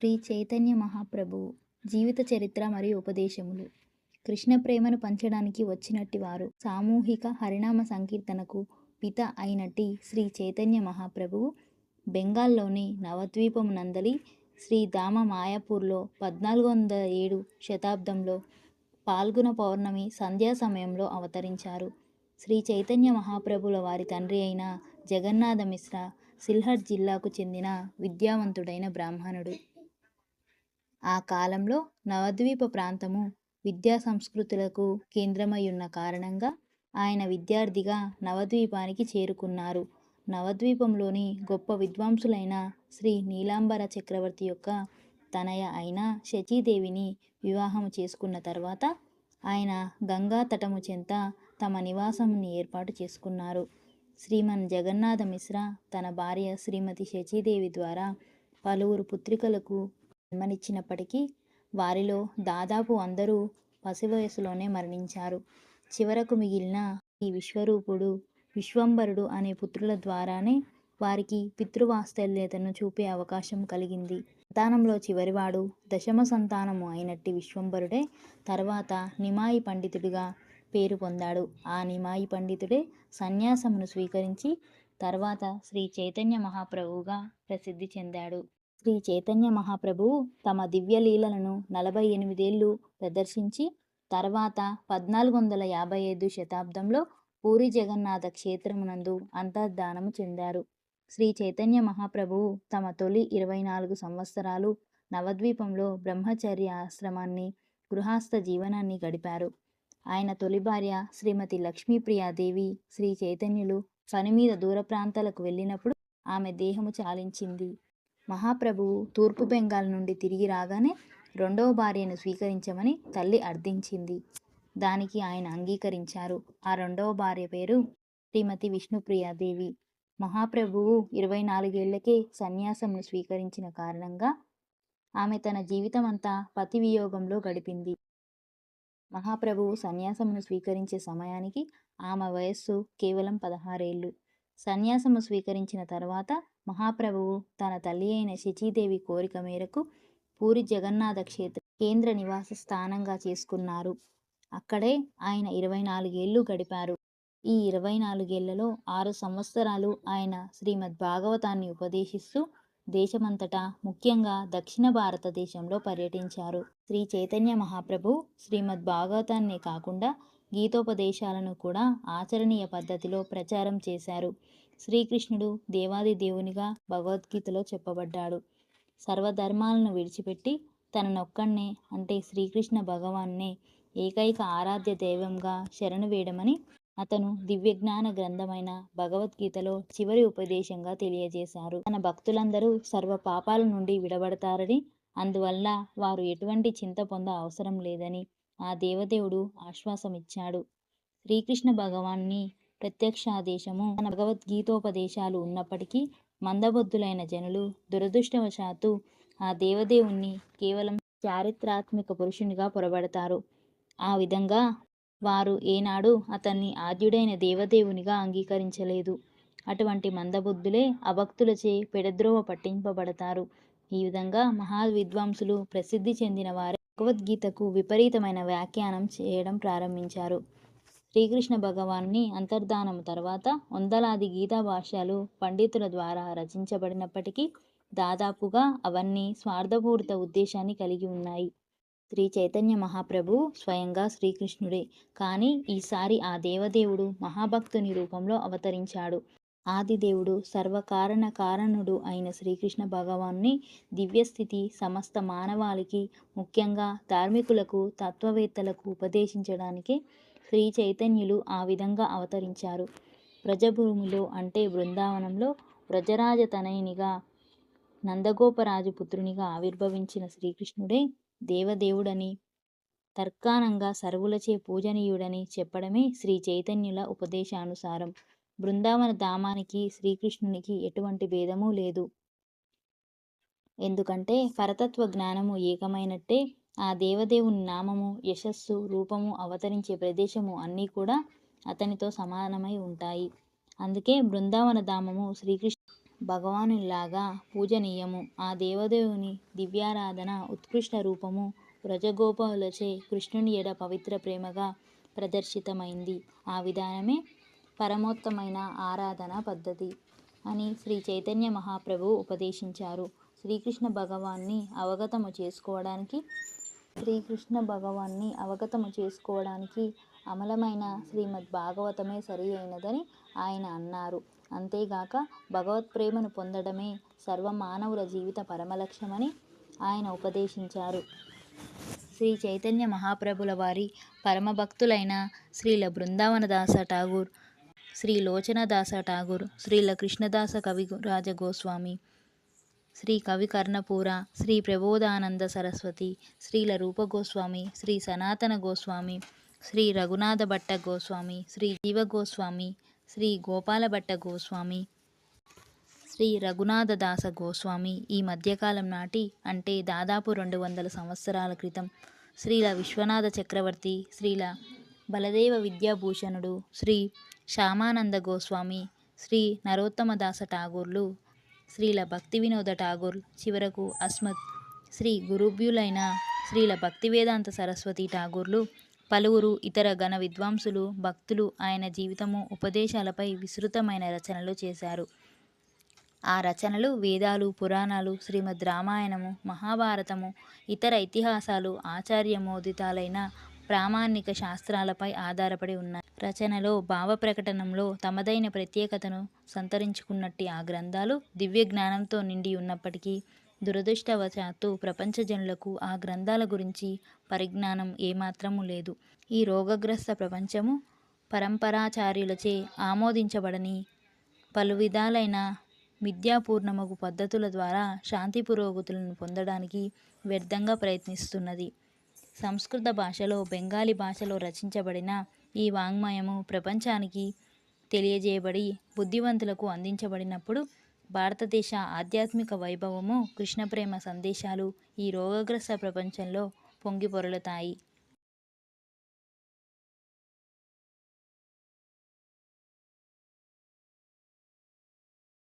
శ్రీ చైతన్య మహాప్రభువు జీవిత చరిత్ర మరియు ఉపదేశములు. కృష్ణ ప్రేమను పంచడానికి వచ్చినట్టి వారు సామూహిక హరినామ సంకీర్తనకు పిత అయినట్టి శ్రీ చైతన్య మహాప్రభువు బెంగాల్లోని నవద్వీపము నందలి శ్రీ దామ మాయాపూర్లో పద్నాలుగు వందల ఏడు శతాబ్దంలో పాల్గొన పౌర్ణమి సంధ్యా సమయంలో అవతరించారు. శ్రీ చైతన్య మహాప్రభుల వారి తండ్రి అయిన జగన్నాథ మిశ్ర సిల్హట్ జిల్లాకు చెందిన విద్యావంతుడైన బ్రాహ్మణుడు. ఆ కాలంలో నవద్వీప ప్రాంతము విద్యా సంస్కృతులకు కేంద్రమై ఉన్న కారణంగా ఆయన విద్యార్థిగా నవద్వీపానికి చేరుకున్నారు. నవద్వీపంలోని గొప్ప విద్వాంసులైన శ్రీ నీలాంబర చక్రవర్తి యొక్క తనయ అయిన శచీదేవిని వివాహం చేసుకున్న తర్వాత ఆయన గంగా తటము చెంత తమ నివాసముని ఏర్పాటు చేసుకున్నారు. శ్రీమన్ జగన్నాథ మిశ్ర తన భార్య శ్రీమతి శచీదేవి ద్వారా పలువురు పుత్రికలకు జన్మనిచ్చినప్పటికీ వారిలో దాదాపు అందరూ పసివయసులోనే మరణించారు. చివరకు మిగిలిన ఈ విశ్వరూపుడు విశ్వంబరుడు అనే పుత్రుల ద్వారానే వారికి పితృవాత్సల్యతను చూపే అవకాశం కలిగింది. సంతానంలో చివరివాడు దశమ సంతానము అయినట్టి విశ్వంబరుడే తర్వాత నిమాయి పండితుడిగా పేరు పొందాడు. ఆ నిమాయి పండితుడే సన్యాసమును స్వీకరించి తర్వాత శ్రీ చైతన్య మహాప్రభువుగా ప్రసిద్ధి చెందాడు. శ్రీ చైతన్య మహాప్రభువు తమ దివ్యలీలలను నలభై ఎనిమిదేళ్ళు ప్రదర్శించి తర్వాత పద్నాలుగు వందల యాభై ఐదు శతాబ్దంలో పూరి జగన్నాథ క్షేత్రమునందు అంతర్ధానము చెందారు. శ్రీ చైతన్య మహాప్రభువు తమ తొలి ఇరవై నాలుగు సంవత్సరాలు నవద్వీపంలో బ్రహ్మచర్య ఆశ్రమాన్ని గృహస్థ జీవనాన్ని గడిపారు. ఆయన తొలి భార్య శ్రీమతి లక్ష్మీప్రియాదేవి శ్రీ చైతన్యులు పని మీద దూర ప్రాంతాలకు వెళ్ళినప్పుడు ఆమె దేహము చాలించింది. మహాప్రభువు తూర్పు బెంగాల్ నుండి తిరిగి రాగానే రెండవ భార్యను స్వీకరించమని తల్లి అర్థించింది. దానికి ఆయన అంగీకరించారు. ఆ రెండవ భార్య పేరు శ్రీమతి విష్ణుప్రియాదేవి. మహాప్రభువు ఇరవై నాలుగేళ్ళకే సన్యాసంను స్వీకరించిన కారణంగా ఆమె తన జీవితమంతా పతి వియోగంలో గడిపింది. మహాప్రభువు సన్యాసమును స్వీకరించే సమయానికి ఆమె వయస్సు కేవలం పదహారేళ్ళు. సన్యాసము స్వీకరించిన తర్వాత మహాప్రభువు తన తల్లి అయిన శచీదేవి కోరిక మేరకు పూరి జగన్నాథ క్షేత్ర కేంద్ర నివాస స్థానంగా చేసుకున్నారు. అక్కడే ఆయన ఇరవై నాలుగేళ్ళు గడిపారు. ఈ ఇరవై నాలుగేళ్ళలో ఆరు సంవత్సరాలు ఆయన శ్రీమద్ భాగవతాన్ని ఉపదేశిస్తూ దేశమంతటా ముఖ్యంగా దక్షిణ భారతదేశంలో పర్యటించారు. శ్రీ చైతన్య మహాప్రభు శ్రీమద్ భాగవతాన్నే కాకుండా గీతోపదేశాలను కూడా ఆచరణీయ పద్ధతిలో ప్రచారం చేశారు. శ్రీకృష్ణుడు దేవాది దేవునిగా భగవద్గీతలో చెప్పబడ్డాడు. సర్వధర్మాలను విడిచిపెట్టి తననొక్కన్నే అంటే శ్రీకృష్ణ భగవాన్నే ఏకైక ఆరాధ్య దైవంగా శరణు వేయడమని అతను దివ్యజ్ఞాన గ్రంథమైన భగవద్గీతలో చివరి ఉపదేశంగా తెలియజేశారు. తన భక్తులందరూ సర్వ పాపాల నుండి విడబడతారని అందువల్ల వారు ఎటువంటి చింత పొంద అవసరం లేదని ఆ దేవదేవుడు ఆశ్వాసమిచ్చాడు. శ్రీకృష్ణ భగవాన్ని ప్రత్యక్షాదేశము. తన భగవద్గీతోపదేశాలు ఉన్నప్పటికీ మందబుద్ధులైన జనులు దురదృష్టవశాత్తు ఆ దేవదేవుణ్ణి కేవలం చారిత్రాత్మక పురుషునిగా పొరబడతారు. ఆ విధంగా వారు ఏనాడు అతన్ని ఆద్యుడైన దేవదేవునిగా అంగీకరించలేదు. అటువంటి మందబుద్ధులే అభక్తులచే పెడద్రోవ పట్టింపబడతారు. ఈ విధంగా మహా విద్వాంసులు ప్రసిద్ధి చెందిన వారే భగవద్గీతకు విపరీతమైన వ్యాఖ్యానం చేయడం ప్రారంభించారు. శ్రీకృష్ణ భగవాన్ని అంతర్ధానం తర్వాత వందలాది గీతా భాష్యాలు పండితుల ద్వారా రచించబడినప్పటికీ దాదాపుగా అవన్నీ స్వార్థపూరిత ఉద్దేశాన్ని కలిగి ఉన్నాయి. శ్రీ చైతన్య మహాప్రభు స్వయంగా శ్రీకృష్ణుడే. కానీ ఈసారి ఆ దేవదేవుడు మహాభక్తుని రూపంలో అవతరించాడు. ఆదిదేవుడు సర్వకారణ కారణుడు అయిన శ్రీకృష్ణ భగవాన్ని దివ్యస్థితి సమస్త మానవాళికి ముఖ్యంగా ధార్మికులకు తత్వవేత్తలకు ఉపదేశించడానికి శ్రీ చైతన్యులు ఆ విధంగా అవతరించారు. వ్రజభూమిలో అంటే బృందావనంలో వ్రజరాజ తనయునిగా నందగోపరాజు పుత్రునిగా ఆవిర్భవించిన శ్రీకృష్ణుడే దేవదేవుడని తర్కానంగా సర్వులచే పూజనీయుడని చెప్పడమే శ్రీ చైతన్యుల ఉపదేశానుసారం. బృందావన ధామానికి శ్రీకృష్ణునికి ఎటువంటి భేదము లేదు. ఎందుకంటే పరతత్వ జ్ఞానము ఏకమైనట్టే ఆ దేవదేవుని నామము యశస్సు రూపము అవతరించే ప్రదేశము అన్నీ కూడా అతనితో సమానమై ఉంటాయి. అందుకే బృందావన ధామము శ్రీకృష్ణ భగవానులాగా పూజనీయము. ఆ దేవదేవుని దివ్యారాధన ఉత్కృష్ట రూపము వ్రజగోపాలచే కృష్ణుని ఎడ పవిత్ర ప్రేమగా ప్రదర్శితమైంది. ఆ విధానమే పరమోత్తమైన ఆరాధన పద్ధతి అని శ్రీ చైతన్య మహాప్రభు ఉపదేశించారు. శ్రీకృష్ణ భగవాన్ని అవగతము చేసుకోవడానికి శ్రీకృష్ణ భగవాన్ని అవగతము చేసుకోవడానికి అమలమైన శ్రీమద్ భాగవతమే సరి అయినదని ఆయన అన్నారు. అంతేగాక భగవత్ ప్రేమను పొందడమే సర్వ మానవుల జీవిత పరమలక్ష్యమని ఆయన ఉపదేశించారు. శ్రీ చైతన్య మహాప్రభుల వారి పరమభక్తులైన శ్రీల బృందావనదాస ఠాగూర్ శ్రీ లోచనదాస ఠాగూర్ శ్రీల కృష్ణదాస కవి రాజగోస్వామి శ్రీ కవి కర్ణపూర శ్రీ ప్రబోధానంద సరస్వతి శ్రీల రూపగోస్వామి శ్రీ సనాతన గోస్వామి శ్రీ రఘునాథ భట్ట గోస్వామి శ్రీ జీవ గోస్వామి శ్రీ గోపాల భట్ట గోస్వామి శ్రీ రఘునాథ దాస గోస్వామి ఈ మధ్యకాలం నాటి అంటే దాదాపు రెండు వందల సంవత్సరాల క్రితం శ్రీల విశ్వనాథ చక్రవర్తి శ్రీల బలదేవ విద్యాభూషణుడు శ్రీ శ్యామానంద గోస్వామి శ్రీ నరోత్తమదాస ఠాగూర్లు శ్రీల భక్తి వినోద ఠాగూర్ చివరకు అస్మత్. శ్రీ గురుభ్యులైన శ్రీల భక్తి వేదాంత సరస్వతి ఠాగూర్లు పలువురు ఇతర ఘన విద్వాంసులు భక్తులు ఆయన జీవితము ఉపదేశాలపై విస్తృతమైన రచనలు చేశారు. ఆ రచనలు వేదాలు పురాణాలు శ్రీమద్ రామాయణము మహాభారతము ఇతర ఇతిహాసాలు ఆచార్యమోదితాలైన ప్రామాణిక శాస్త్రాలపై ఆధారపడి ఉన్నాయి రచనలో భావ ప్రకటనంలో తమదైన ప్రత్యేకతను సంతరించుకున్నట్టి ఆ గ్రంథాలు దివ్య జ్ఞానంతో నిండి ఉన్నప్పటికీ దురదృష్టవశాత్తు ప్రపంచ జనులకు ఆ గ్రంథాల గురించి పరిజ్ఞానం ఏమాత్రము లేదు. ఈ రోగగ్రస్త ప్రపంచము పరంపరాచార్యులచే ఆమోదించబడని పలు విధాలైన విద్యాపూర్ణమగు పద్ధతుల ద్వారా శాంతి పురోగతులను పొందడానికి వ్యర్థంగా ప్రయత్నిస్తున్నది. సంస్కృత భాషలో బెంగాలీ భాషలో రచించబడిన ఈ వాంగ్మయము ప్రపంచానికి తెలియజేయబడి బుద్ధివంతులకు అందించబడినప్పుడు భారతదేశ ఆధ్యాత్మిక వైభవము కృష్ణ ప్రేమ సందేశాలు ఈ రోగగ్రస్త ప్రపంచంలో పొంగిపొరలుతాయి